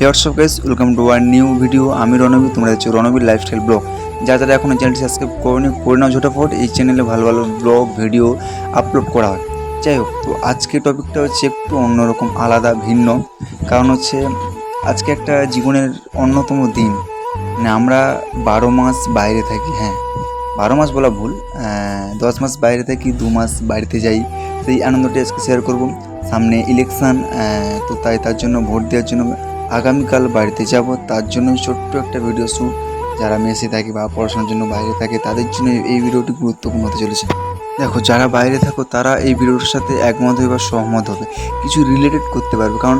What's up guys welcome to our new video আমি রণবীর, তোমরা হচ্ছে রণবীর লাইফস্টাইল ব্লগ যারা যারা এখনও চ্যানেলটি সাবস্ক্রাইব করে করে নাও ঝোটাফট। এই চ্যানেলে ভালো ভালো ব্লগ ভিডিও আপলোড করা হয়। যাই হোক, তো আজকে টপিকটা হচ্ছে একটু অন্যরকম, আলাদা, ভিন্ন। কারণ হচ্ছে, আজকে একটা জীবনের অন্যতম দিন। মানে আমরা বারো মাস বাইরে থাকি হ্যাঁ। বারো মাস বলা ভুল দশ মাস বাইরে থাকি, দু মাস বাড়িতে যাই। সেই আনন্দটা আজকে শেয়ার করব। সামনে ইলেকশান তো তাই তার জন্য ভোট দেওয়ার জন্য আগামীকাল বাড়িতে যাব, তার জন্য ছোট্ট একটা ভিডিও শ্যুট যারা মেসে থাকে বা পড়াশোনার জন্য বাইরে থাকে, তাদের জন্য এই ভিডিওটি গুরুত্বপূর্ণ হতে চলেছে। দেখো, যারা বাইরে থাকো, তারা এই ভিডিওটার সাথে একমত হবে বা সহমত হবে। কিছু রিলেটেড করতে পারবে, কারণ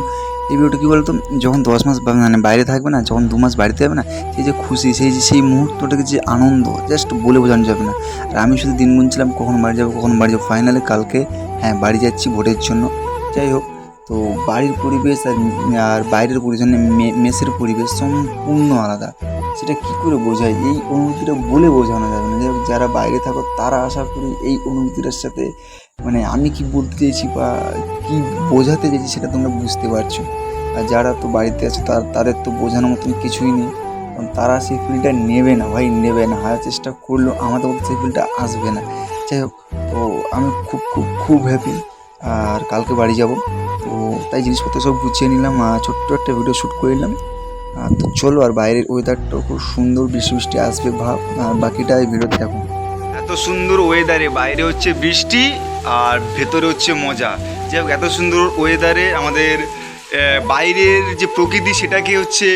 এই ভিডিওটা কী বলতো? যখন দশ মাস মানে বাইরে থাকবে না, যখন দু মাস বাড়িতে যাবে না, সেই যে খুশি, সেই যে সেই মুহূর্তটাকে যে আনন্দ জাস্ট বলে বোঝানো যাবে না। আর আমি শুধু দিন গুনছিলাম কখন বাড়ি যাব, কখন বাড়ি যাব ফাইনালি কালকে হ্যাঁ বাড়ি যাচ্ছি ভোটের জন্য। যাই হোক তো বাড়ির পরিবেশ আর আর বাইরের পরিবেশ মানে মেসের পরিবেশ সম্পূর্ণ আলাদা। সেটা কী করে বোঝায়? এই অনুভূতিটা বলে বোঝানো যাবে না। যারা বাইরে থাকো, তারা আশা করি এই অনুভূতিটার সাথে মানে আমি কি বলতে চেয়েছি বা কি বোঝাতে চেয়েছি সেটা তোমরা বুঝতে পারছ। আর যারা তো বাড়িতে আছে, তার, তাদের তো বোঝানোর মতন কিছুই নেই। কারণ তারা সেই ফিলটা নেবে না, ভাই, নেবে না। হাজার চেষ্টা করলেও আমাদের মধ্যে সেই ফিলটা আসবে না। যাই হোক, তো আমি খুব খুব খুব হ্যাপি আর কালকে বাড়ি যাব। তো তাই জিনিসপত্র সব গুছিয়ে নিলাম আর ছোট্ট একটা ভিডিও শ্যুট করে নিলাম। আর তো চলো আর বাইরের ওয়েদারটাও খুব সুন্দর বৃষ্টি বৃষ্টি আসবে ভাব। আর বাকিটা এই ভিডিওতে দেখো। এত সুন্দর ওয়েদারে বাইরে হচ্ছে বৃষ্টি আর ভেতরে হচ্ছে মজা। যাই এত সুন্দর ওয়েদারে আমাদের বাইরের যে প্রকৃতি সেটাকে হচ্ছে,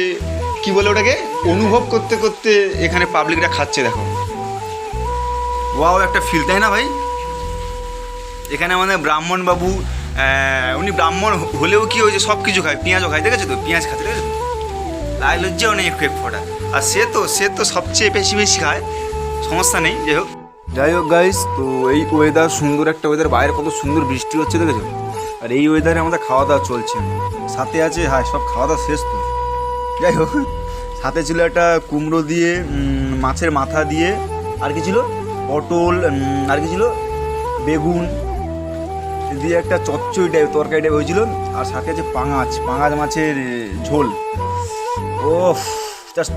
কি বলে ওটাকে? অনুভব করতে করতে এখানে পাবলিকরা খাচ্ছে, দেখো। ওয়াও একটা ফিল তাই না ভাই? এখানে আমাদের ব্রাহ্মণ বাবু উনি ব্রাহ্মণ হলেও কি হয়েছে সব কিছু খায়? পেঁয়াজও খায়, দেখেছ তো? পেঁয়াজ খাতে দেখেছ? লাল লজ্জাও নেই একটু, এক ফোঁটা। আর সে তো সে তো সবচেয়ে বেশি বেশি খায়, সমস্যা নেই, যাই হোক। যাই হোক গাইস তো এই ওয়েদার সুন্দর একটা ওয়েদার বাইরে কত সুন্দর বৃষ্টি হচ্ছে, দেখেছ? আর এই ওয়েদারে আমাদের খাওয়া দাওয়া চলছে। সাথে আছে হ্যাঁ সব খাওয়া দাওয়া শেষ তো। যাই হোক, সাথে ছিল একটা কুমড়ো দিয়ে মাছের মাথা দিয়ে, আর কি ছিল? পটল আর কি ছিল? বেগুন দিয়ে একটা চচ্চড়ি টাইপ তরকারি টাইপ হয়েছিল আর সাথে আছে পাঙাচ পাঙাচ মাছের ঝোল। ও জাস্ট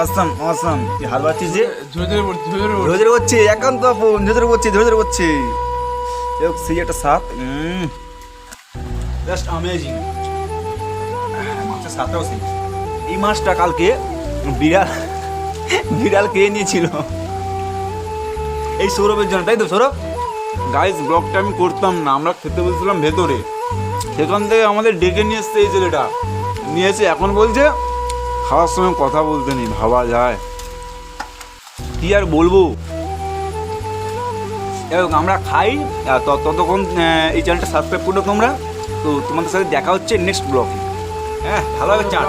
আসাম আসাম তুই হাল পাচ্ছিস যে? ঝোঝরে করছে একান্ত আপন ঝোঝরে করছে ঝোঝরে করছে যাই সেই একটা স্বাদ জাস্ট অ্যামেজিং মাছের স্বাদটাও সেই এই মাছটা কালকে বিড়াল বিড়াল খেয়ে নিয়েছিল? এই সৌরভের জন্য তাই তো সৌরভ? গাইস ব্লগটা আমি করতাম না আমরা খেতে বলছিলাম ভেতরে। সেখান থেকে আমাদের ডেকে নিয়ে এসছে এই ছেলেটা। নিয়ে এসে এখন বলছে খাওয়ার সময় কথা বলতে নেই ভাবা যায়। কি আর বলব? আমরা খাই তত- ততক্ষণ এই চ্যানেলটা সাবস্ক্রাইব করো তোমরা। তো তোমাদের সাথে দেখা হচ্ছে নেক্সট ব্লগে হ্যাঁ ভালো হবে চাট